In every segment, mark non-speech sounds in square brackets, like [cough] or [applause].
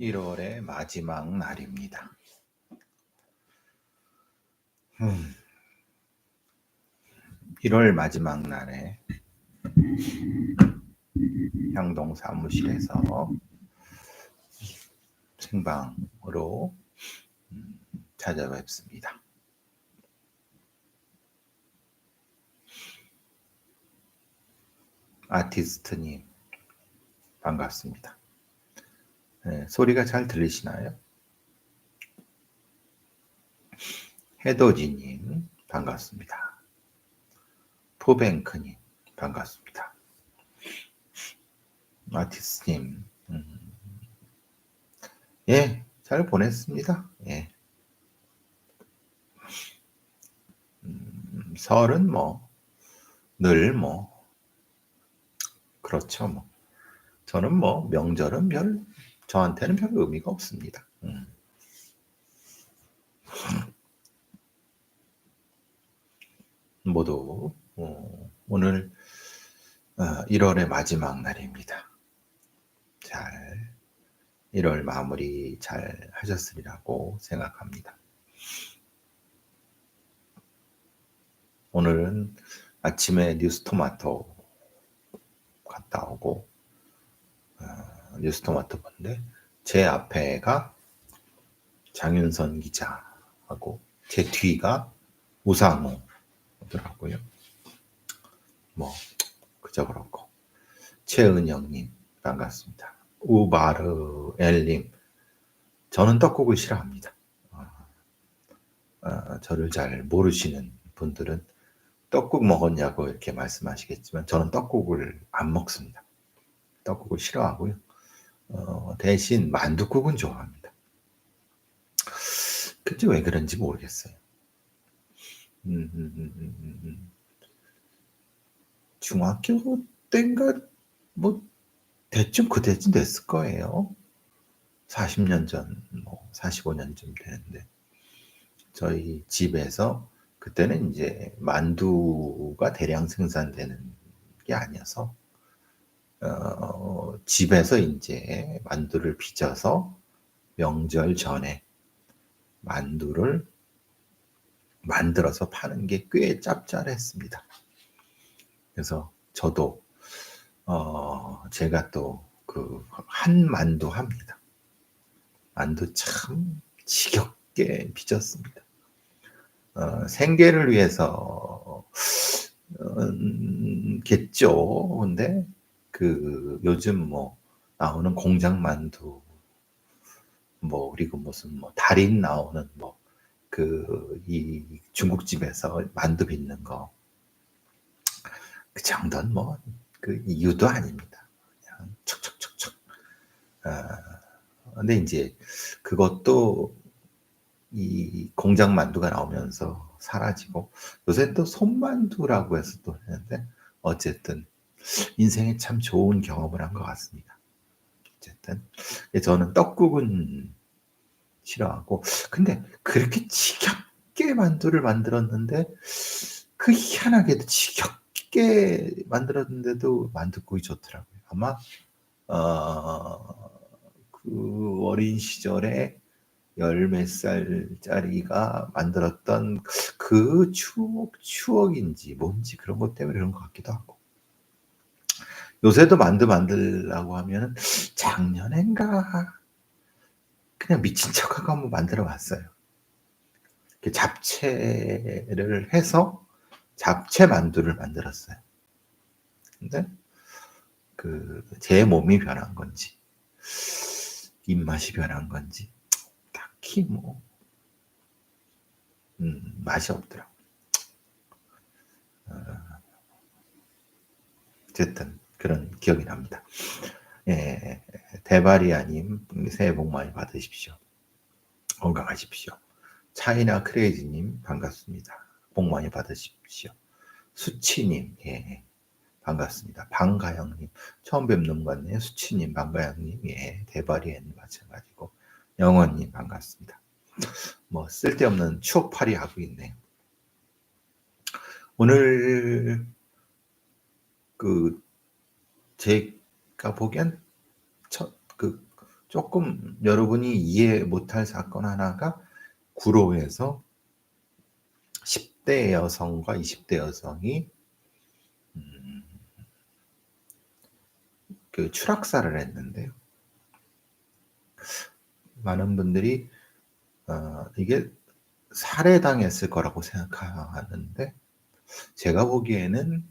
1월의 마지막 날입니다. 음, 1월 마지막 날에 향동 사무실에서 생방으로 음, 찾아뵙습니다. 아티스트님 반갑습니다. 네, 소리가 잘 들리시나요? 해도지님 반갑습니다. 포뱅크님 반갑습니다. 아티스님 음, 예, 잘 보냈습니다. 예. 음, 설은 뭐, 늘 뭐, 그렇죠, 뭐. 저는 뭐, 명절은 별, 저한테는 별 의미가 없습니다. 음. 모두, 어, 오늘, 어, 1월의 마지막 날입니다. 잘, 1월 마무리 잘 하셨으리라고 생각합니다. 오늘은 아침에 뉴스토마토 갔다 오고 어, 뉴스토마토 본데 제 앞에가 장윤선 기자하고 제 뒤가 우상호더라고요. 뭐 그저 그렇고 최은영님 반갑습니다. 우바르 엘님 저는 떡국을 싫어합니다. 어, 어, 저를 잘 모르시는 분들은 떡국 먹었냐고 이렇게 말씀하시겠지만 저는 떡국을 안 먹습니다. 떡국을 싫어하고요. 어, 대신 만두국은 좋아합니다. 근데 왜 그런지 모르겠어요. 음, 음, 음, 중학교 때인가 뭐 대충 그때쯤 됐을 거예요. 40년 전, 뭐 45년쯤 되는데 저희 집에서 그때는 이제 만두가 대량 생산되는 게 아니어서 어, 집에서 이제 만두를 빚어서 명절 전에 만두를 만들어서 파는 게 꽤 짭짤했습니다. 그래서 저도 어, 제가 또 그 한 만두 합니다. 만두 참 지겹게 빚었습니다. 어, 생계를 위해서 음, 겠죠. 근데 그 요즘 뭐 나오는 공장 만두 뭐 그리고 무슨 뭐 달인 나오는 뭐 그 이 중국집에서 만두 빚는 거 그 정도는 뭐 그 이유도 아닙니다. 그냥 척척척척. 어, 근데 이제 그것도 이 공장 만두가 나오면서 사라지고 요새 또 손만두라고 해서 또 했는데 어쨌든 인생에 참 좋은 경험을 한 것 같습니다. 어쨌든 저는 떡국은 싫어하고 근데 그렇게 지겹게 만두를 만들었는데 그 희한하게도 지겹게 만들었는데도 만두국이 좋더라고요. 아마 어, 그 어린 시절에 열 몇 살짜리가 만들었던 그 추억, 추억인지 뭔지 그런 것 때문에 그런 것 같기도 하고. 요새도 만두 만들라고 하면 작년엔가 그냥 미친 척하고 한번 만들어 봤어요. 잡채를 해서 잡채 만두를 만들었어요. 근데 그 제 몸이 변한 건지 입맛이 변한 건지 딱히 뭐 음, 맛이 없더라고. 어, 어쨌든 그런 기억이 납니다. 예, 대바리아님 새해 복 많이 받으십시오. 건강하십시오. 차이나 크레이지님 반갑습니다. 복 많이 받으십시오. 수치님 예, 반갑습니다. 방가영님 처음 뵙는 것 같네요. 수치님 방가영님 예, 대바리아님 마찬가지고 영원님 반갑습니다. 뭐 쓸데없는 추억팔이 하고 있네요. 오늘 그 제가 보기엔 첫 그 조금 여러분이 이해 못할 사건 하나가 구로에서 10대 여성과 20대 여성이 음, 그 추락사를 했는데요. 많은 분들이 어, 이게 살해당했을 거라고 생각하는데 제가 보기에는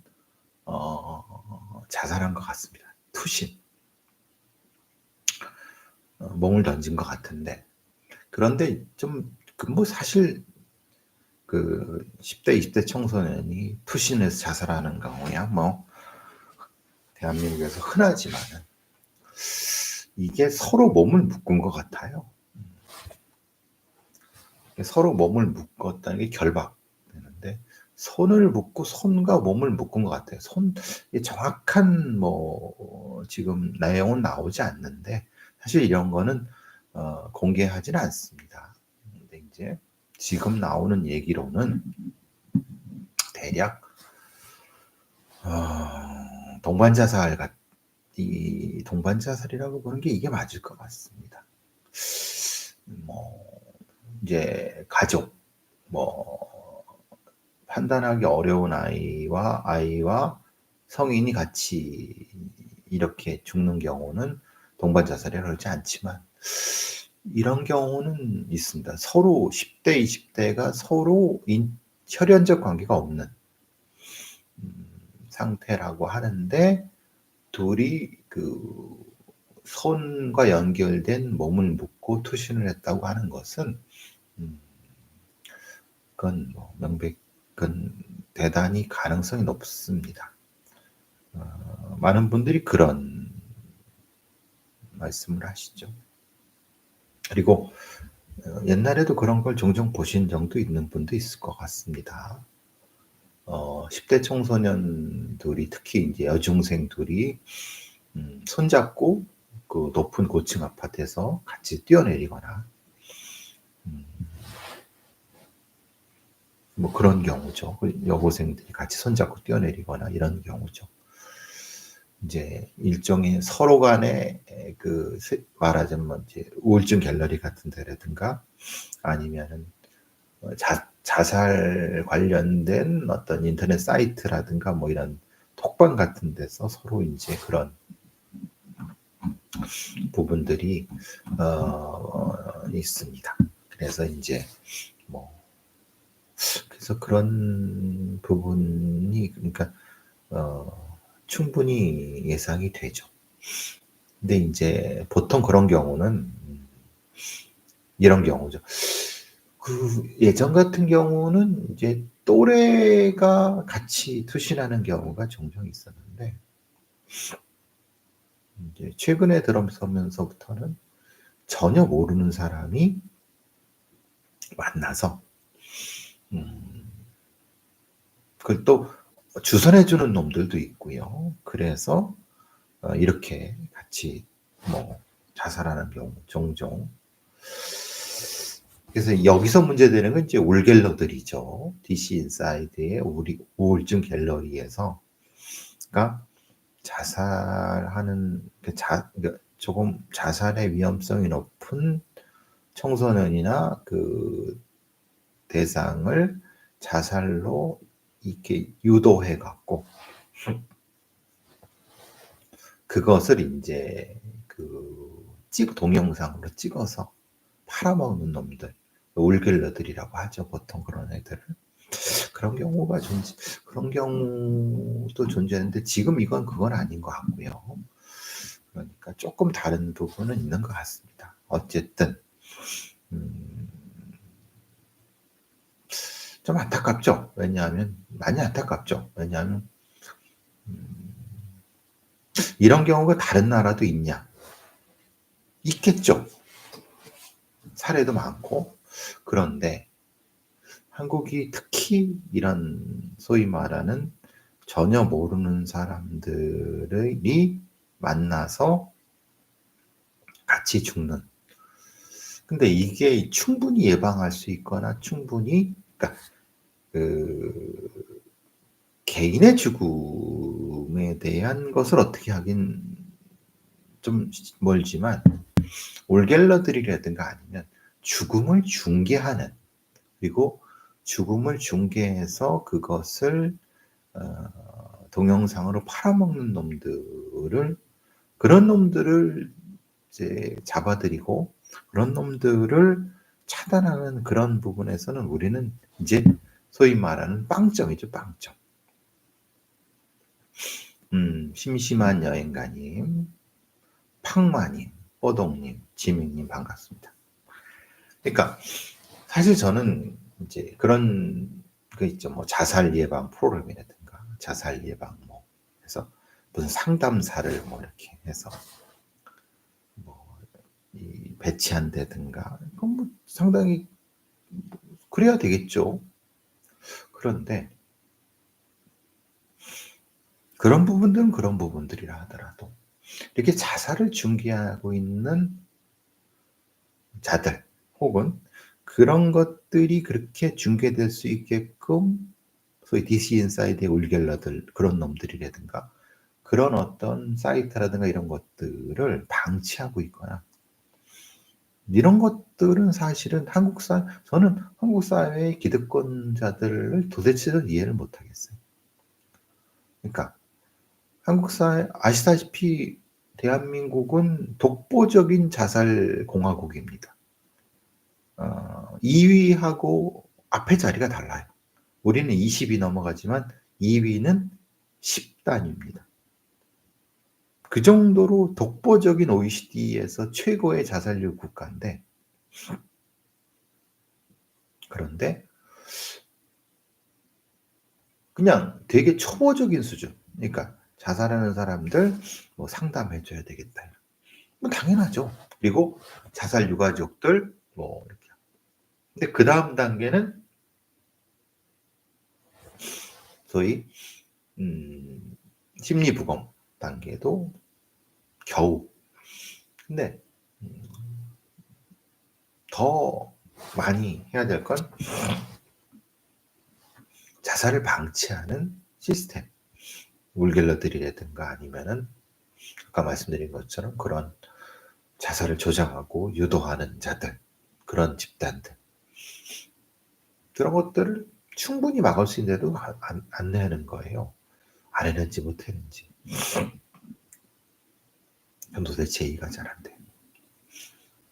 어, 자살한 것 같습니다. 투신. 어, 몸을 던진 것 같은데 그런데 좀그뭐 사실 그 10대 20대 청소년이 투신해서 자살하는 경우야 뭐 대한민국에서 흔하지만은 이게 서로 몸을 묶은 것 같아요. 서로 몸을 묶었다는 게 결박되는데 손을 묶고 손과 몸을 묶은 것 같아요. 손 정확한 뭐 지금 내용은 나오지 않는데 사실 이런 거는 어, 공개하지는 않습니다. 근데 이제 지금 나오는 얘기로는 대략 어, 동반자살 같, 이 동반자살이라고 보는 게 이게 맞을 것 같습니다. 뭐 이제 가족, 뭐 판단하기 어려운 아이와 아이와 성인이 같이 이렇게 죽는 경우는 동반 자살이 그렇지 않지만 이런 경우는 있습니다. 서로 10대, 20대가 서로 인, 혈연적 관계가 없는 음, 상태라고 하는데 둘이 그 손과 연결된 몸을 묶고 투신을 했다고 하는 것은 음, 그건 뭐 명백 한 대단히 가능성이 높습니다. 어, 많은 분들이 그런 말씀을 하시죠. 그리고 어, 옛날에도 그런 걸 종종 보신 적도 있는 분도 있을 것 같습니다. 어, 10대 청소년들이 특히 이제 여중생 둘이 음, 손잡고 그 높은 고층 아파트에서 같이 뛰어내리거나 뭐 그런 경우죠. 그 여고생들이 같이 손잡고 뛰어내리거나 이런 경우죠. 이제 일종의 서로 간의 그 말하자면 이제 우울증 갤러리 같은 데라든가 아니면은 어, 자, 자살 관련된 어떤 인터넷 사이트라든가 뭐 이런 톡방 같은 데서 서로 이제 그런 부분들이 어, 있습니다. 그래서 이제 뭐 그래서 그런 부분이 그러니까 어, 충분히 예상이 되죠. 근데 이제 보통 그런 경우는 이런 경우죠. 그 예전 같은 경우는 이제 또래가 같이 투신하는 경우가 종종 있었는데 이제 최근에 들어서면서부터는 전혀 모르는 사람이 만나서 음, 그걸 또 주선해주는 놈들도 있고요. 그래서 어, 이렇게 같이 뭐 자살하는 경우 종종. 그래서 여기서 문제되는 건 이제 올갤러들이죠. DC 인사이드의 우리 우울증 갤러리에서, 그러니까 자살하는 그자 그러니까 조금 자살의 위험성이 높은 청소년이나 그 대상을 자살로 이렇게 유도해 갖고 그것을 이제 그 찍, 동영상으로 찍어서 팔아먹는 놈들, 올길러들이라고 하죠. 보통 그런 애들을. 그런 경우가 존재, 그런 경우도 존재하는데 지금 이건 그건 아닌 것 같고요. 그러니까 조금 다른 부분은 있는 것 같습니다. 어쨌든, 음, 좀 안타깝죠. 왜냐하면, 많이 안타깝죠. 왜냐하면, 음, 이런 경우가 다른 나라도 있냐? 있겠죠. 사례도 많고. 그런데 한국이 특히 이런 소위 말하는 전혀 모르는 사람들이 만나서 같이 죽는. 근데 이게 충분히 예방할 수 있거나 충분히, 그러니까 그 개인의 죽음에 대한 것을 어떻게 하긴 좀 멀지만 올갤러들이라든가 아니면 죽음을 중계하는 그리고 죽음을 중계해서 그것을 어, 동영상으로 팔아먹는 놈들을 그런 놈들을 이제 잡아들이고 그런 놈들을 차단하는 그런 부분에서는 우리는 이제 소위 말하는 빵점이죠, 빵점. 음, 심심한 여행가님, 팡마님, 뽀동님, 지민님 반갑습니다. 그러니까 사실 저는 이제 그런 그 있죠, 뭐 자살 예방 프로그램이라든가 자살 예방 뭐 해서 무슨 상담사를 뭐 이렇게 해서 이 배치한다든가 그건 뭐 상당히 그래야 되겠죠. 그런데 그런 부분들은 그런 부분들이라 하더라도 이렇게 자살을 중개하고 있는 자들 혹은 그런 것들이 그렇게 중개될 수 있게끔 소위 DC 인사이드의 울갤러들 그런 놈들이라든가 그런 어떤 사이트라든가 이런 것들을 방치하고 있거나 이런 것들은 사실은 한국 사 저는 한국 사회의 기득권자들을 도대체는 이해를 못 하겠어요. 그러니까 한국 사회 아시다시피 대한민국은 독보적인 자살 공화국입니다. 어, 2위하고 앞에 자리가 달라요. 우리는 20이 넘어가지만 2위는 10단입니다. 그 정도로 독보적인 OECD에서 최고의 자살률 국가인데 그런데 그냥 되게 초보적인 수준. 그러니까 자살하는 사람들 뭐 상담해 줘야 되겠다. 뭐 당연하죠. 그리고 자살 유가족들 뭐 이렇게. 근데 그 다음 단계는 소위 음, 심리 부검 단계도 겨우. 근데 음, 더 많이 해야 될 건 자살을 방치하는 시스템. 울갤러들이라든가 아니면은 아까 말씀드린 것처럼 그런 자살을 조장하고 유도하는 자들, 그런 집단들. 그런 것들을 충분히 막을 수 있는데도 안, 안 내는 거예요. 안 했는지 못 했는지. 도대체 이해가 잘 안 돼.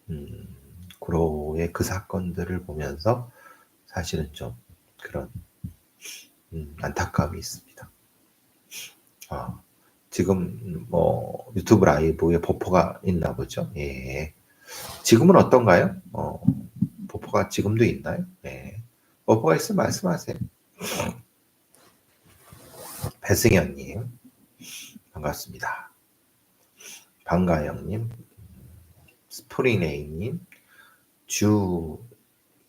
음, 구로의 그 사건들을 보면서 사실은 좀 그런 음, 안타까움이 있습니다. 아, 지금 뭐 유튜브 라이브에 버퍼가 있나 보죠. 예. 지금은 어떤가요? 어, 버퍼가 지금도 있나요? 예. 버퍼가 있으면 말씀하세요. 배승현님 반갑습니다. 방가영님, 스프링레이님,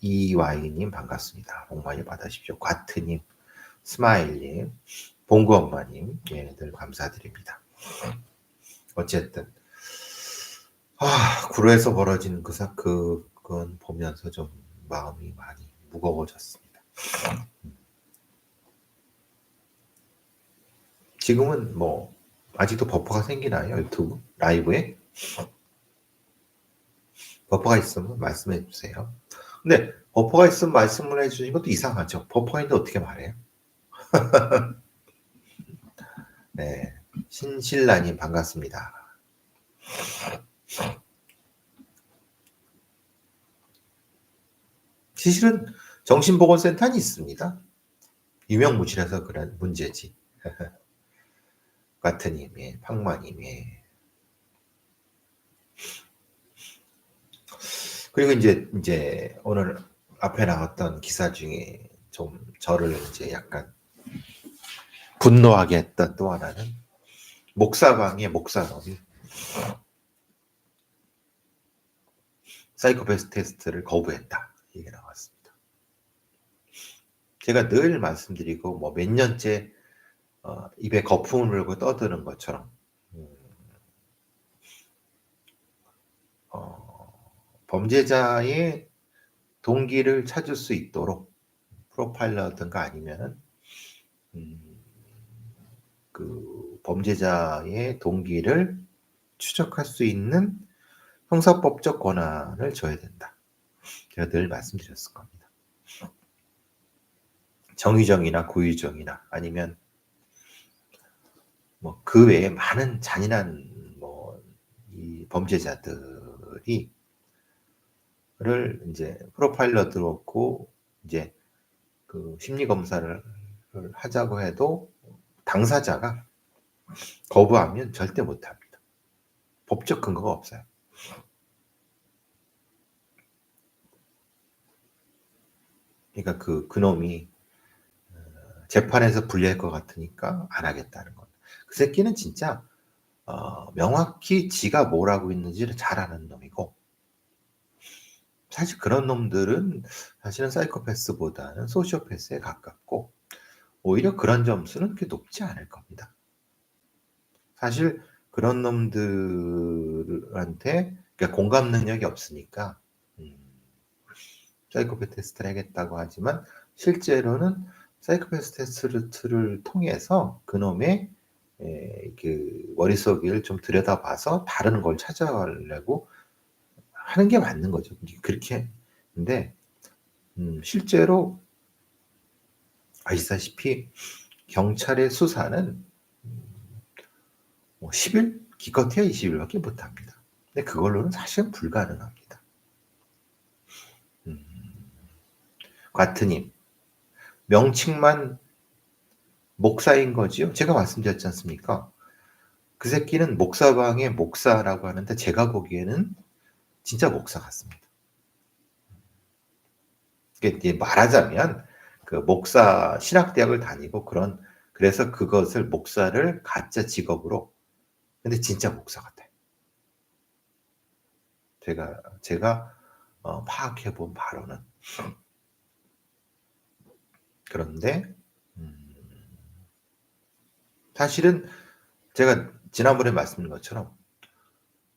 주이와이님 반갑습니다. 복 많이 받으십시오. 과트님, 스마일님, 봉구 엄마님, 예, 늘 감사드립니다. 어쨌든 아, 구로에서 벌어진 그 사, 그, 보면서 좀 마음이 많이 무거워졌습니다. 지금은 뭐 아직도 버퍼가 생기나요? 유튜브 라이브에? 버퍼가 있으면 말씀해 주세요. 근데 버퍼가 있으면 말씀을 해주신 것도 이상하죠. 버퍼가 있는데 어떻게 말해요? [laughs] 네, 신실라님 반갑습니다. 사실은 정신보건센터는 있습니다. 유명무실해서 그런 문제지. [laughs] 같은님의 팡마님의 그리고 이제 이제 오늘 앞에 나왔던 기사 중에 좀 저를 이제 약간 분노하게 했던 또 하나는 목사방의 목사놈이 사이코패스 테스트를 거부했다 얘기 나왔습니다. 제가 늘 말씀드리고 뭐 몇 년째 어, 입에 거품을 물고 떠드는 것처럼 음, 어, 범죄자의 동기를 찾을 수 있도록 프로파일러든가 아니면 음, 그 범죄자의 동기를 추적할 수 있는 형사법적 권한을 줘야 된다. 제가 늘 말씀드렸을 겁니다. 정의정이나 고의정이나 아니면 뭐 그 외에 많은 잔인한 뭐 이 범죄자들이 를 이제 프로파일러 들어놓고 이제 그 심리 검사를 하자고 해도 당사자가 거부하면 절대 못 합니다. 법적 근거가 없어요. 그러니까 그 그놈이 어, 재판에서 불리할 것 같으니까 안 하겠다는 것. 그 새끼는 진짜 어, 명확히 지가 뭘 하고 있는지를 잘 아는 놈이고 사실 그런 놈들은 사실은 사이코패스보다는 소시오패스에 가깝고 오히려 그런 점수는 그렇게 높지 않을 겁니다. 사실 그런 놈들한테 그러니까 공감 능력이 없으니까 음, 사이코패스 테스트를 하겠다고 하지만 실제로는 사이코패스 테스트를 통해서 그놈의 에, 그 머릿속을 좀 들여다봐서 다른 걸 찾아가려고 하는 게 맞는 거죠. 그렇게 근데 음, 실제로 아시다시피 경찰의 수사는 뭐 10일 기껏해야 20일밖에 못합니다. 근데 그걸로는 사실은 불가능합니다. 음, 과트님 명칭만 목사인 거지요. 제가 말씀드렸지 않습니까? 그 새끼는 목사방의 목사라고 하는데 제가 보기에는 진짜 목사 같습니다. 말하자면 그 목사 신학대학을 다니고 그런 그래서 그것을 목사를 가짜 직업으로 근데 진짜 목사 같아요. 제가 제가 어, 파악해 본 바로는 그런데 음, 사실은 제가 지난번에 말씀드린 것처럼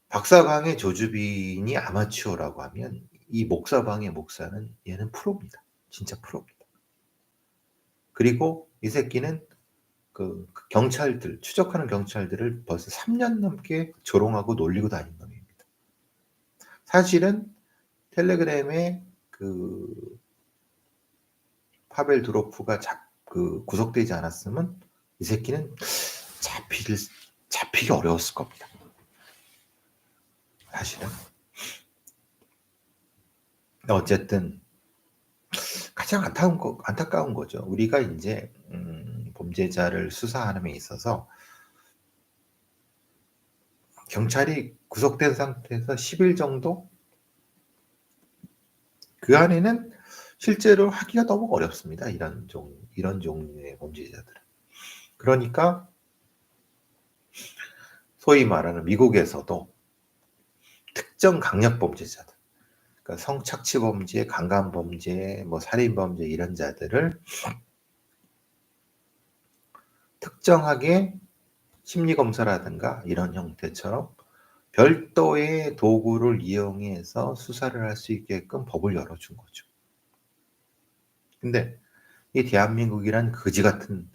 박사방의 조주빈이 아마추어라고 하면 이 목사방의 목사는 얘는 프로입니다. 진짜 프로입니다. 그리고 이 새끼는 그 경찰들, 추적하는 경찰들을 벌써 3년 넘게 조롱하고 놀리고 다닌 놈입니다. 사실은 텔레그램에 그 파벨 드로프가 잡, 그 구속되지 않았으면 이 새끼는 잡힐, 잡히기 어려웠을 겁니다. 사실은. 어쨌든 가장 안타까운, 거, 안타까운 거죠. 우리가 이제 음, 범죄자를 수사하는 데 있어서 경찰이 구속된 상태에서 10일 정도 그 안에는 실제로 하기가 너무 어렵습니다. 이런 종 이런 종류의 범죄자들은. 그러니까 소위 말하는 미국에서도 특정 강력 범죄자들, 그러니까 성착취 범죄, 강간 범죄, 뭐 살인 범죄 이런 자들을 특정하게 심리 검사라든가 이런 형태처럼 별도의 도구를 이용해서 수사를 할 수 있게끔 법을 열어준 거죠. 근데 이 대한민국이란 거지 같은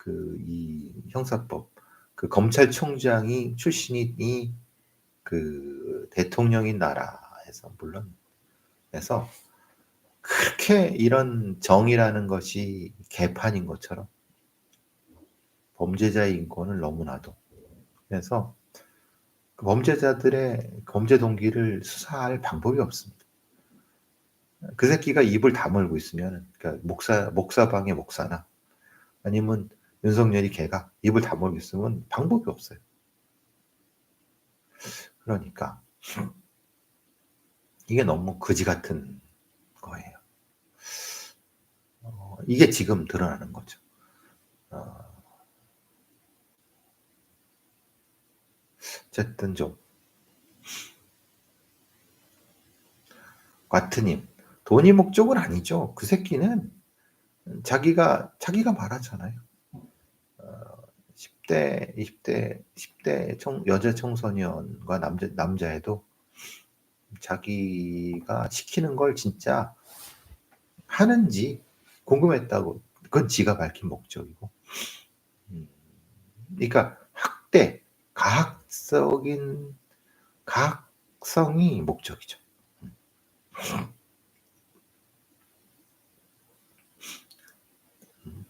그 이 형사법 그 검찰총장이 출신이 그 대통령인 나라에서 물론 해서 그렇게 이런 정의라는 것이 개판인 것처럼 범죄자의 인권을 너무나도 그래서 그 범죄자들의 범죄 동기를 수사할 방법이 없습니다. 그 새끼가 입을 다물고 있으면 그러니까 목사 목사방의 목사나 아니면 윤석열이 걔가 입을 다물고 있으면 방법이 없어요. 그러니까 이게 너무 거지 같은 거예요. 어, 이게 지금 드러나는 거죠. 어, 어쨌든 좀 과트님 돈이 목적은 아니죠. 그 새끼는 자기가 자기가 말하잖아요. 10대, 20대, 10대 청, 여자 청소년과 남자, 남자애도 자기가 시키는 걸 진짜 하는지 궁금했다고. 그건 지가 밝힌 목적이고. 음, 그러니까 학대, 가학적인, 가학 특성이 목적이죠.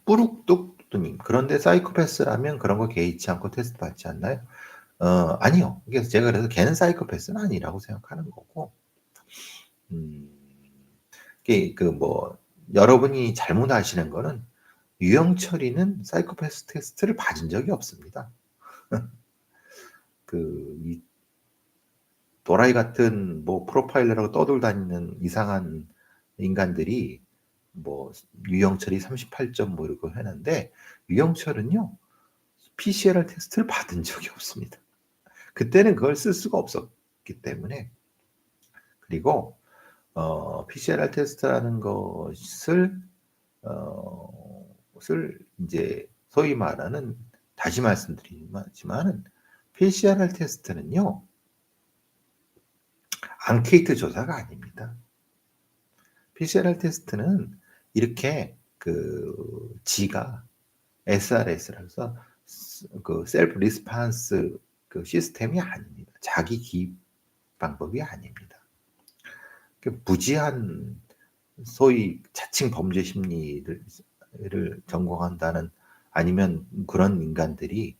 뿌룩뚝ጡ 님 그런데 사이코패스라면 그런 거 개의치 않고 테스트 받지 않나요? 어 아니요. 그래서 제가 그래서 걔는 사이코패스는 아니라고 생각하는 거고 음 그 뭐 여러분이 잘못 아시는 거는 유영철이는 사이코패스 테스트를 받은 적이 없습니다. [laughs] 그 이 도라이 같은 뭐 프로파일러라고 떠돌다니는 이상한 인간들이 뭐 유영철이 38점 뭐 이러고 했는데 유영철은요 PCR 테스트를 받은 적이 없습니다. 그때는 그걸 쓸 수가 없었기 때문에 그리고 어, PCR 테스트라는 것을 어, 것을 이제 소위 말하는 다시 말씀드리지만은 PCR 테스트는요 앙케이트 조사가 아닙니다. PCR 테스트는 이렇게 그 지가 SRS라서 그 셀프 리스판스 그 시스템이 아닙니다. 자기 기입 방법이 아닙니다. 그 무지한 소위 자칭 범죄 심리를 전공한다는 아니면 그런 인간들이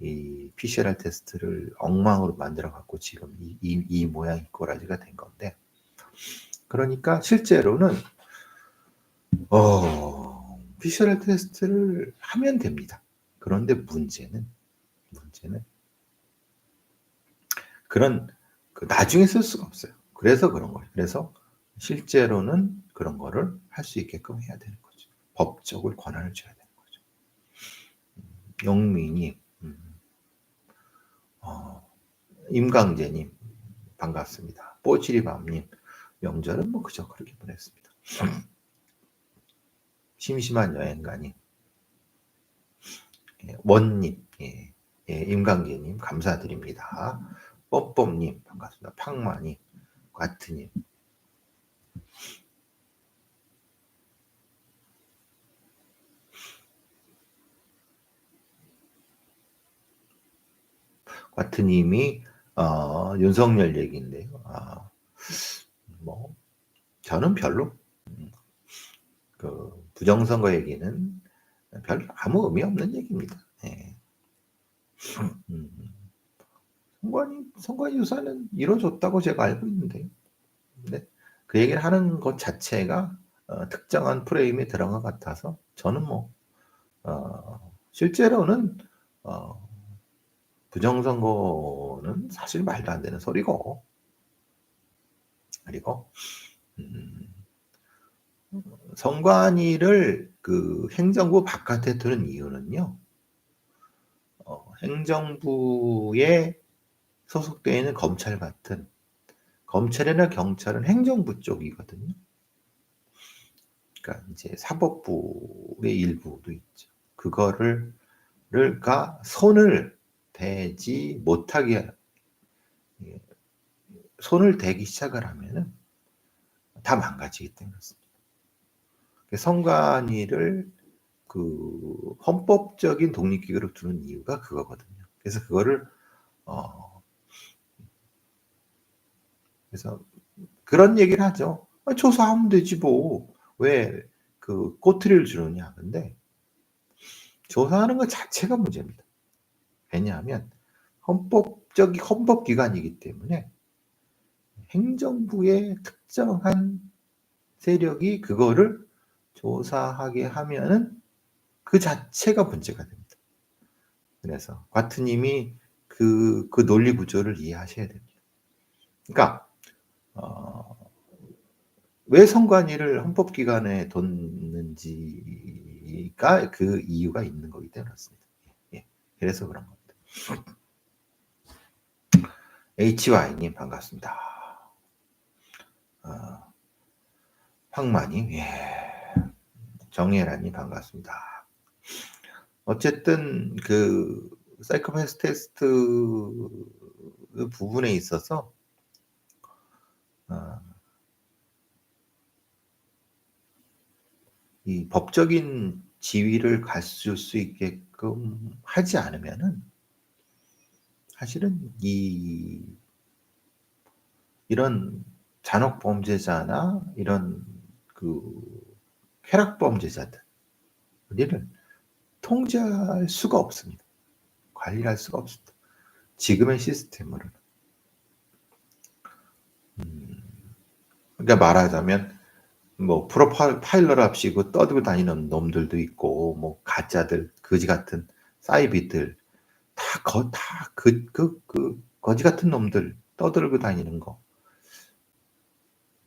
이 PCR 테스트를 엉망으로 만들어 갖고 지금 이, 이, 이 모양 이 꼬라지가 된 건데 그러니까 실제로는 어, PCR 테스트를 하면 됩니다. 그런데 문제는 문제는 그런 그 나중에 쓸 수가 없어요. 그래서 그런 거예요. 그래서 실제로는 그런 거를 할 수 있게끔 해야 되는 거죠. 법적을 권한을 줘야 되는 거죠. 음, 영민이 음, 어, 임강재님 반갑습니다. 뽀지리밤님 명절은 뭐 그저 그렇게 보냈습니다. 심심한 여행가님 예, 원님 예, 예, 임강재님 감사드립니다. 뽀뽀님 반갑습니다. 팡마님 과트님 과트님이 어, 윤석열 얘기인데요. 아, 뭐 저는 별로 음, 그 부정선거 얘기는 별 아무 의미 없는 얘기입니다. 예. 음, 선관위 선관위 유사는 이루어졌다고 제가 알고 있는데, 근데 그 얘기를 하는 것 자체가 어, 특정한 프레임에 들어간 것 같아서 저는 뭐 어, 실제로는 어, 부정선거는 사실 말도 안 되는 소리고 그리고 음, 선관위를 그 행정부 바깥에 두는 이유는요. 어, 행정부에 소속되어 있는 검찰 같은 검찰이나 경찰은 행정부 쪽이거든요. 그러니까 이제 사법부의 일부도 있죠. 그거를 가 손을 대지 못하게 예, 손을 대기 시작을 하면은 다 망가지기 때문에. 선관위를 그 헌법적인 독립기구로 두는 이유가 그거거든요. 그래서 그거를 어 그래서 그런 얘기를 하죠. 아, 조사하면 되지 뭐. 왜 그 꼬투리를 주느냐. 근데 조사하는 것 자체가 문제입니다. 왜냐하면 헌법적인 헌법 기관이기 때문에 행정부의 특정한 세력이 그거를 조사하게 하면은 그 자체가 문제가 됩니다. 그래서 과트님이 그, 그 논리 구조를 이해하셔야 됩니다. 그러니까, 어, 왜 선관위를 헌법기관에 뒀는지가 그 이유가 있는 거기 때문에 그렇습니다. 예, 그래서 그런 겁니다. HY님 반갑습니다. 어, 황마님, 예. 정예라님 반갑습니다. 어쨌든 그 사이코패스 테스트 부분에 있어서 어, 이 법적인 지위를 갖출 수 있게끔 하지 않으면은 사실은 이 이런 잔혹 범죄자나 이런 그 쾌락 범죄자들 우리를 통제할 수가 없습니다. 관리할 수가 없습니다. 지금의 시스템으로는. 음, 그러니까 말하자면 뭐 프로파일러를 합시고 떠들고 다니는 놈들도 있고 뭐 가짜들 거지 같은 사이비들 다 거 다 그 그, 그 거지 같은 놈들 떠들고 다니는 거.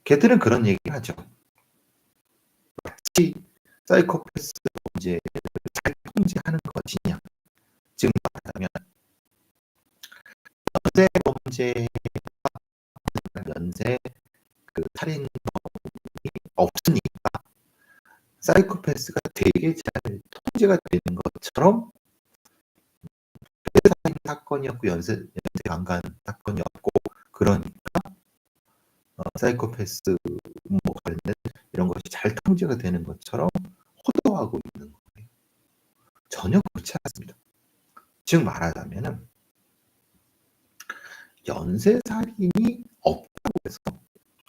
걔들은 그런 얘기 하죠. 마치 사이코패스 범죄를 잘 통제하는 것이냐. 말하자면 연쇄 범죄 연쇄 그 살인 없으니까 사이코패스가 되게 잘 통제가 되는 것처럼 살인 사건이었고 연쇄 연쇄 강간 사건이었고 그러니까 어, 사이코패스 뭐 관련된 이런 것이 잘 통제가 되는 것처럼 호도하고 있는 거예요. 전혀 그렇지 않습니다. 즉 말하자면은 연쇄 살인이 없다고 해서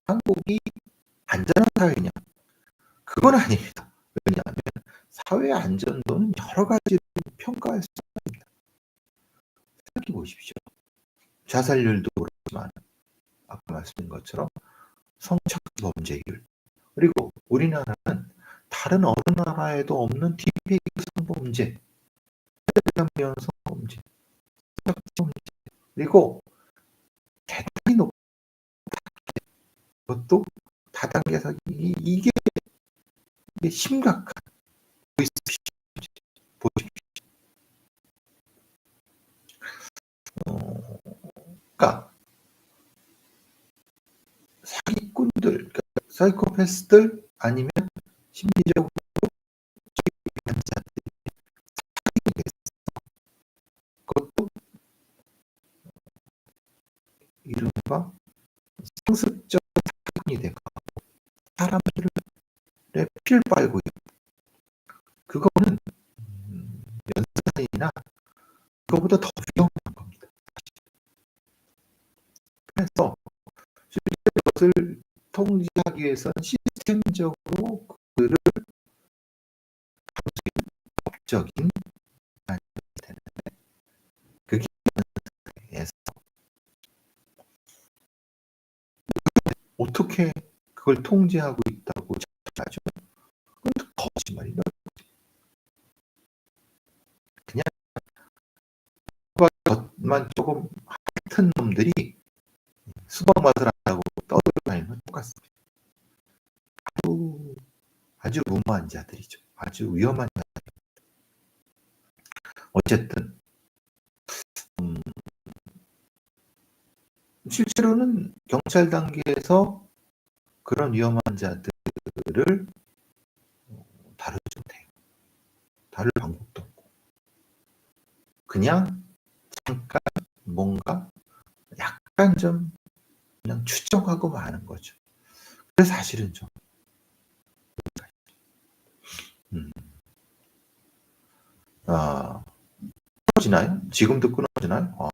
한국이 안전한 사회냐? 그건 아닙니다. 왜냐하면 사회 안전도는 여러 가지로 평가할 수 있습니다. 생각해 보십시오. 자살률도 그렇지만 아까 말씀드린 것처럼 성착취 범죄율 그리고 우리나라는 다른 어느 나라에도 없는 디페이크 성범죄, 면 성범죄, 성착취 범죄 그리고 대단히 높은 그것도 다단계 사기. 이게 심각한 보이스피싱 보십시오. 어, 그러니까 사기꾼들, 그러니까 사이코패스들 아니면 심리적 위해서는 시스템적으로 그를 법적인 되는데 그게 에서 어떻게 그걸 통제하고 있다고 하죠? 그건 거짓말이다. 겉만 조금 핥은 놈들이 수박 맛을 안다고 떠들고 다니는 건 똑같습니다. 아주 무모한 자들이죠. 아주 위험한 자들입니다. 어쨌든 음, 실제로는 경찰 단계에서 그런 위험한 자들을 다루지 못해요. 다룰 방법도 없고 그냥 잠깐 뭔가 약간 좀 그냥 추정하고 마는 거죠. 그래서 사실은 좀 음. 아, 끊어지나요? 지금도 끊어지나요? 어.